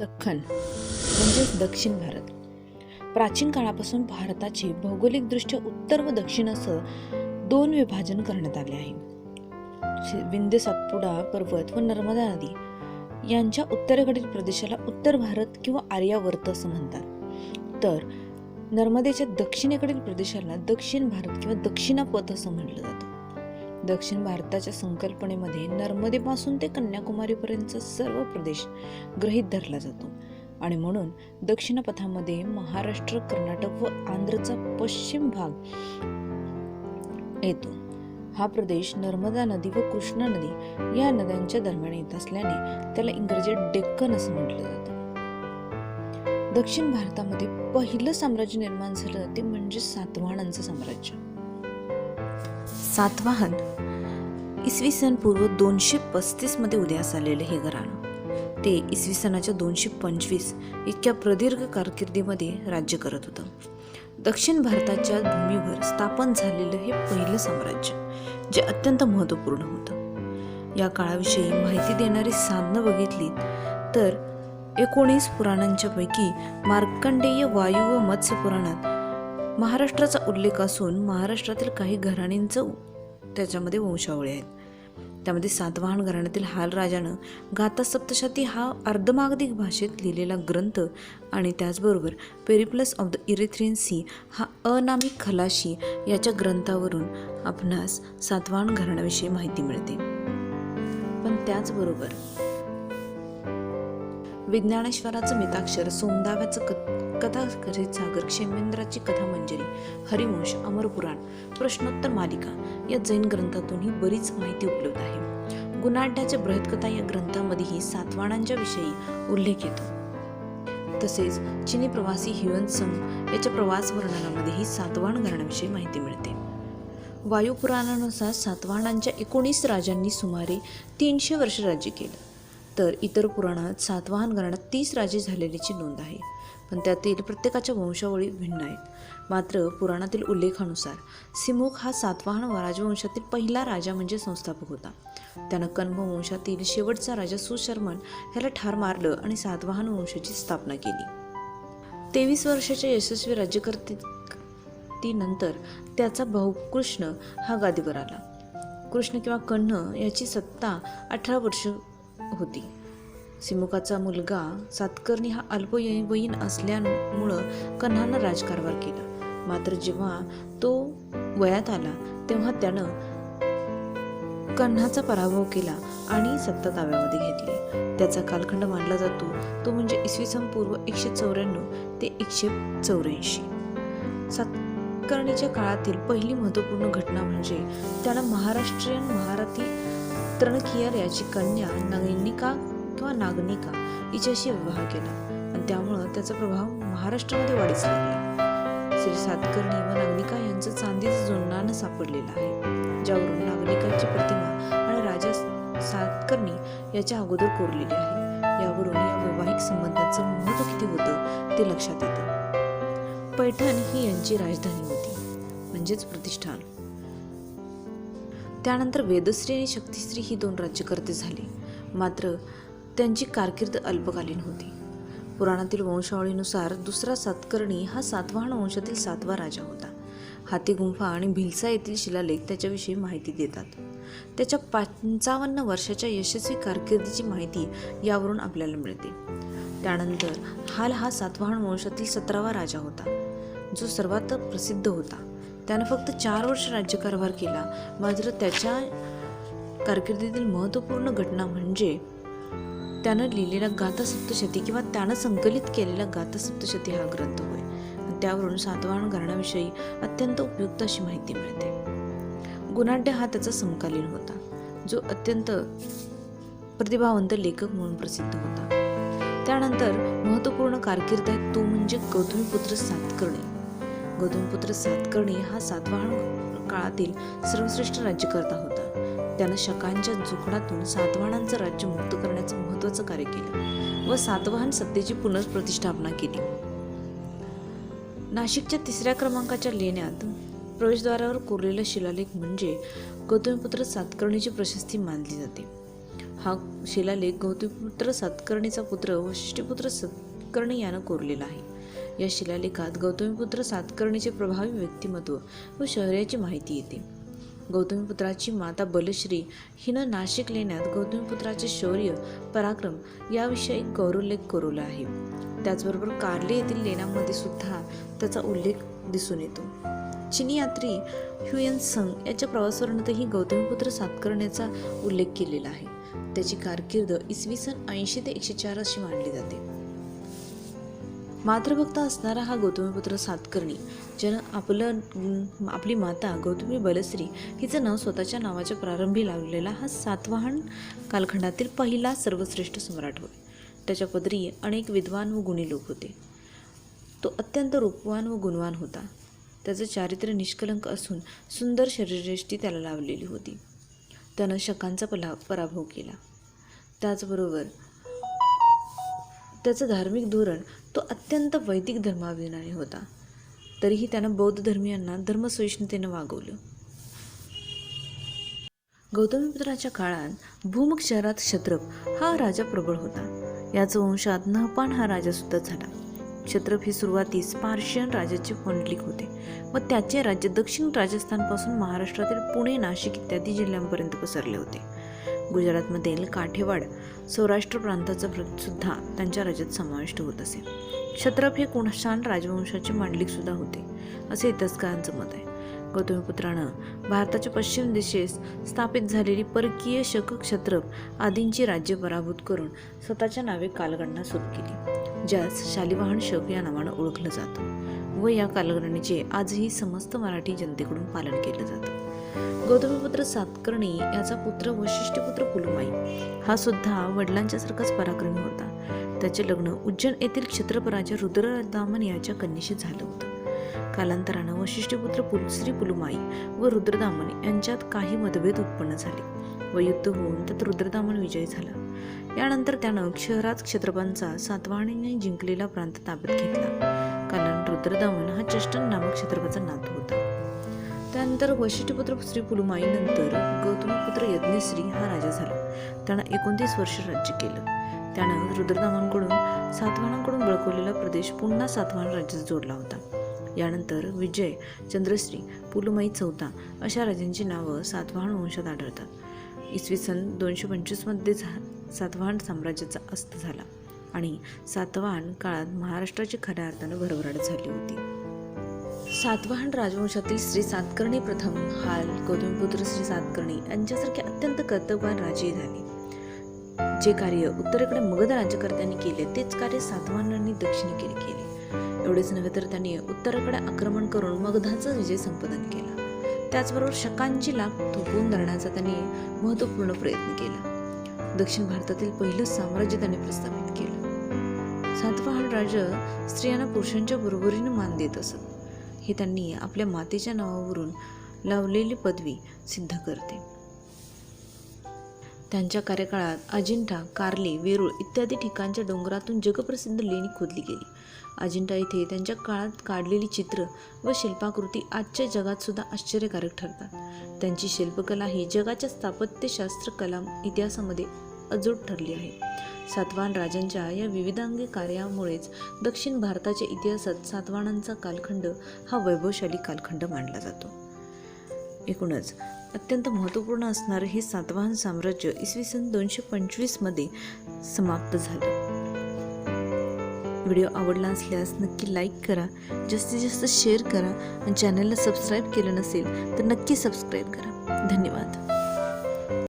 दख्खन म्हणजेच दक्षिण भारत. प्राचीन काळापासून भारताचे भौगोलिकदृष्ट्या उत्तर व दक्षिण असं दोन विभाजन करण्यात आले आहे. विंध्य सातपुडा पर्वत व नर्मदा नदी यांच्या उत्तरेकडील प्रदेशाला उत्तर भारत किंवा आर्यावर्त असं म्हणतात. तर नर्मदेच्या दक्षिणेकडील प्रदेशाला दक्षिण भारत किंवा दक्षिणापथ असं म्हटलं जातं. दक्षिण भारताच्या संकल्पनेमध्ये नर्मदेपासून ते कन्याकुमारीपर्यंतचा सर्व प्रदेश गृहीत धरला जातो. आणि म्हणून दक्षिणपथामध्ये महाराष्ट्र कर्नाटक व आंध्रचा पश्चिम भाग येतो. हा प्रदेश नर्मदा नदी व कृष्णा नदी या नद्यांच्या दरम्यान येत असल्याने त्याला इंग्रजीत डेक्कन असं म्हटलं जातं. दक्षिण भारतामध्ये पहिलं साम्राज्य निर्माण झालं ते म्हणजे सातवाहनांचं साम्राज्य. सातवाहन इसवी सन पूर्व दोनशे पस्तीसमध्ये उदयास आलेलं हे घराणं. ते इसवी सनाच्या दोनशे पंचवीस इतक्या प्रदीर्घ कारकिर्दीमध्ये राज्य करत होतं. दक्षिण भारताच्या भूमीवर स्थापन झालेलं हे पहिलं साम्राज्य जे अत्यंत महत्त्वपूर्ण होतं. या काळाविषयी माहिती देणारी साधनं बघितली तर एकोणीस पुराणांच्या पैकी मार्कंडेय वायू व मत्स्य पुराणात महाराष्ट्राचा उल्लेख असून महाराष्ट्रातील काही घराण्यांचं त्याच्यामध्ये वंशावळी आहेत. त्यामध्ये सातवाहन घराण्यातील हाल राजानं गाथा सप्तशती हा अर्धमागधिक भाषेत लिहिलेला ग्रंथ आणि त्याचबरोबर Periplus of the Erythraean Sea हा अनामिक खलाशी याच्या ग्रंथावरून आपणास सातवाहन घराण्याविषयी माहिती मिळते. पण त्याचबरोबर विज्ञानेश्वराचं मिताक्षर सोमदाव्याचं क करीत सागर क्षेमेंद्राची कथा मंजरी हरिवंश अमरपुराण प्रश्नोत्तर मालिका या जैन ग्रंथातूनही बरीच माहिती उपलब्ध आहे. गुणाढ्याच्या बृहत्कथा या ग्रंथामध्येही सातवाणांच्या विषयी उल्लेख येतो. तसेच चिनी प्रवासी हिवन याच्या प्रवास वर्णनामध्येही सातवाण घराण्याविषयी माहिती मिळते. वायुपुराणानुसार सातवाहनांच्या एकोणीस राजांनी सुमारे तीनशे वर्ष राज्य केलं. तर इतर पुराणात सातवाहन घराण्यात तीस राजे झालेल्याची नोंद आहे. पण त्यातील प्रत्येकाच्या वंशावळी भिन्न आहेत. मात्र पुराणातील उल्लेखानुसार सिमुख हा सातवाहन राजवंशातील पहिला राजा म्हणजे संस्थापक होता. त्यानं कन्म वंशातील शेवटचा राजा सुशर्मन ह्याला ठार मारलं आणि सातवाहन वंशाची स्थापना केली. तेवीस वर्षाच्या यशस्वी राज्यकर्तीनंतर त्याचा भाऊ कृष्ण हा गादीवर आला. कृष्ण किंवा कण्ह याची सत्ता अठरा वर्ष होती. सिमुकाचा मुलगा सातकर्णी हा अल्पवयीन असल्यामुळं कन्हानं राजकारभार केला. मात्र जेव्हा तो वयात आला तेव्हा त्यानं कन्हाचा पराभव केला आणि सत्ता ताब्यामध्ये घेतली. त्याचा कालखंड मानला जातो. तो म्हणजे इसवी सन पूर्व एकशे चौऱ्याण्णव ते एकशे चौऱ्याऐंशी. सातकर्णीच्या काळातील पहिली महत्त्वपूर्ण घटना म्हणजे त्यानं महाराष्ट्रीयन महाराथी तृणकियर याची कन्या नैनिका किंवा नागनिका हिच्याशी विवाह केला. आणि त्यामुळं त्याचा प्रभाव महाराष्ट्रामध्ये वाढीस लागला. श्री सातकर्णी व नागनिका यांचं चांदीचं जुन्नानं सापडलेलं आहे. ज्यावरून नागनिकांची प्रतिमा आणि राजा सातकर्णी याच्या अगोदर कोरलेली आहे. यावरून या वैवाहिक संबंधाचं महत्त्व किती होतं ते लक्षात येतं. पैठण ही यांची राजधानी होती. म्हणजेच प्रतिष्ठान. त्यानंतर वेदश्री आणि शक्तिश्री ही दोन राज्यकर्ते झाली. मात्र त्यांची कारकीर्द अल्पकालीन होती. पुराणातील वंशावळीनुसार दुसरा सातकर्णी हा सातवाहन वंशातील सातवा राजा होता. हाती गुंफा आणि भिलसा येथील शिलालेख त्याच्याविषयी माहिती देतात. त्याच्या पंचावन्न वर्षाच्या यशस्वी कारकिर्दीची माहिती यावरून आपल्याला मिळते. त्यानंतर हाल हा सातवाहन वंशातील सतरावा राजा होता जो सर्वात प्रसिद्ध होता. त्यानं फक्त चार वर्ष राज्यकारभार केला. मात्र त्याच्या कारकिर्दीतील महत्त्वपूर्ण घटना म्हणजे त्यानं लिहिलेला गाथा सप्तशती किंवा त्यानं संकलित केलेला गाथा सप्तशती हा ग्रंथ होय. त्यावरून सातवाहन घराण्याविषयी अत्यंत उपयुक्त अशी माहिती मिळते. गुणाढ्य हा त्याचा समकालीन होता जो अत्यंत प्रतिभावंत लेखक म्हणून प्रसिद्ध होता. त्यानंतर महत्त्वपूर्ण कारकीर्द आहे तो म्हणजे गौतमीपुत्र सातकर्णी. गौतमपुत्र सातकर्णी हा सातवाहन काळातील सर्वश्रेष्ठ राज्यकर्ता होता. त्यानं शकांच्या झुकडातून सातवाहनांचं राज्य मुक्त करण्याचं महत्त्वाचं कार्य केलं व सातवाहन सत्तेची पुनर्प्रतिष्ठापना केली. नाशिकच्या तिसऱ्या क्रमांकाच्या लेण्यात प्रवेशद्वारावर कोरलेला शिलालेख म्हणजे गौतमीपुत्र सातकर्णीची प्रशस्ती मानली जाते. हा शिलालेख गौतमीपुत्र सातकर्णीचा पुत्र वशिष्ठपुत्र सातकर्णी यानं कोरलेला आहे. या शिलालेखात गौतमीपुत्र सातकर्णीचे प्रभावी व्यक्तिमत्व व शौर्याची माहिती येते. गौतमीपुत्राची माता बलश्री हिनं नाशिक लेण्यात गौतमीपुत्राचे शौर्य पराक्रम याविषयी गौरवलेख कोरवला आहे. त्याचबरोबर कार्ले येथील लेण्यामध्ये सुद्धा त्याचा उल्लेख दिसून येतो. चिनी यात्री ह्युएन संग याच्या प्रवासवर्णनातही गौतमीपुत्र सातकर्ण्याचा उल्लेख केलेला आहे. त्याची कारकीर्द इसवी सन ऐंशी ते एकशे चार अशी मानली जाते. मातृभक्त असणारा हा गौतमीपुत्र सातकर्णी ज्यानं आपलं आपली माता गौतमी बलश्री हिचं नाव स्वतःच्या नावाच्या प्रारंभी लावलेला हा सातवाहन कालखंडातील पहिला सर्वश्रेष्ठ सम्राट होय. त्याच्या पदरी अनेक विद्वान व गुणी लोक होते. तो अत्यंत रूपवान व गुणवान होता. त्याचं चारित्र्य निष्कलंक असून सुंदर शरीरयष्टी त्याला लावलेली होती. त्यानं शकांचा पला पराभव केला. त्याचबरोबर त्याचं धार्मिक धोरण तो अत्यंत वैदिक धर्माभिमानी होता. तरीही त्यानं बौद्ध धर्मियांना धर्मसहिष्णुतेनं वागवलं. गौतमीपुत्राच्या काळात भूमुख शहरात क्षत्रप हा राजा प्रबळ होता. याच वंशात नहपान हा राजा सुद्धा झाला. क्षत्रप हे सुरुवातीस पार्शियन राजाचे मंडलिक होते व त्याचे राज्य दक्षिण राजस्थानपासून महाराष्ट्रातील पुणे नाशिक इत्यादी जिल्ह्यांपर्यंत पसरले होते. गुजरातमधील काठेवाड सौराष्ट्र प्रांताचा सुद्धा त्यांच्या राज्यात समाविष्ट होत असे. क्षत्रप हे कुणशान राजवंशाचे मांडलिक सुद्धा होते असे इतिहासकारांचं मत आहे. गौतमीपुत्रानं भारताच्या पश्चिम दिशेस स्थापित झालेली परकीय शक क्षत्रप आदींची राज्य पराभूत करून स्वतःच्या नावे कालगणना सुरू केली ज्यास शालिवाहन शक या नावानं ओळखलं जातं. व या कालगणनेचे आजही समस्त मराठी जनतेकडून पालन केलं जातं. गौतमीपुत्र सातकर्णी याचा पुत्र वशिष्ठपुत्र पुलुमाई. हा सुद्धा वडिलांच्या सारखाच पराक्रमी होता. त्याचे लग्न उज्जैन येथील क्षेत्रपराच्या रुद्रदामन याच्या कन्येशी झालं होतं. कालांतरानं वशिष्ठपुत्र पुल श्री पुलुमाई व रुद्रदामन यांच्यात काही मतभेद उत्पन्न झाले व युद्ध होऊन त्यात रुद्रदामन विजयी झाला. यानंतर त्यानं शहरात क्षेत्रपांचा सातवाहनीने जिंकलेला प्रांत ताब्यात घेतला. कारण रुद्रदामन हा चष्टन नामक क्षेत्रपाचा नातू होता. त्यानंतर वशिष्ठपुत्र श्री पुलुमाई नंतर गौतमीपुत्र यज्ञश्री हा राजा झाला. त्यानं एकोणतीस वर्ष राज्य केलं. त्यानं रुद्रदामांकडून सातवानांकडून बळकवलेला प्रदेश पुन्हा सातवाहन राज्यात जोडला होता. यानंतर विजय चंद्रश्री पुलुमाई चौथा अशा राजांची नावं सातवाहन वंशात आढळतात. इसवी सन दोनशे पंचवीसमध्ये झा सातवाहन साम्राज्याचा अस्त झाला आणि सातवाहन काळात महाराष्ट्राची खऱ्या अर्थानं भरभराट झाली होती. सातवाहन राजवंशातील श्री सातकर्णी प्रथम हाल गौतमीपुत्र श्री सातकर्णी यांच्यासारखे अत्यंत कर्तव्यवान राजे झाले. जे कार्य उत्तरेकडे मगध राज्यकर्त्यांनी केले तेच कार्य सातवाहनांनी दक्षिणेकडे केले एवढेच नव्हे तर त्यांनी उत्तरेकडे आक्रमण करून मगधाचा विजय संपादन केला. त्याचबरोबर शकांची लाभ थोपवून धरण्याचा त्यांनी महत्त्वपूर्ण प्रयत्न केला. दक्षिण भारतातील पहिलं साम्राज्य त्यांनी प्रस्थापित केलं. सातवाहन राजा स्त्रियांना पुरुषांच्या बरोबरीने मान देत असत. हे त्यांनी आपल्या मातेच्या नावावरून लावलेली पदवी सिद्ध करते. त्यांच्या कार्यकाळात अजिंठा कार्ले वेरूळ इत्यादी ठिकाणच्या डोंगरातून जगप्रसिद्ध लेणी खोदली गेली. अजिंठा येथे त्यांच्या काळात काढलेली चित्र व शिल्पाकृती आजच्या जगात सुद्धा आश्चर्यकारक ठरतात. त्यांची शिल्पकला ही जगाच्या स्थापत्यशास्त्र कला इतिहासामध्ये अजूट ठरली आहे. सातवाहन राजांच्या या विविधांगी कार्यामुळेच दक्षिण भारताच्या इतिहासात सातवानांचा कालखंड हा वैभवशाली कालखंड मानला जातो. एकूणच अत्यंत महत्त्वपूर्ण असणारं हे सातवाहन साम्राज्य इसवी सन दोनशे पंचवीसमध्ये समाप्त झालं. व्हिडिओ आवडला असल्यास नक्की लाईक करा जास्तीत जास्त शेअर करा आणि चॅनलला सबस्क्राईब केलं नसेल तर नक्की सबस्क्राईब करा. धन्यवाद.